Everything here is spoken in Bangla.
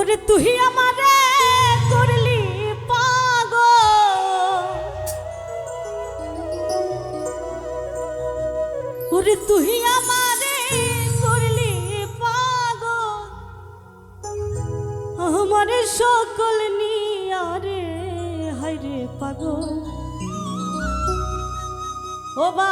ওরে তুই আমারে করলি পাগ ওরে তুই আমারে করলি পাগ আমার সকল নিয়ারে হাইরে পাগল। ও বা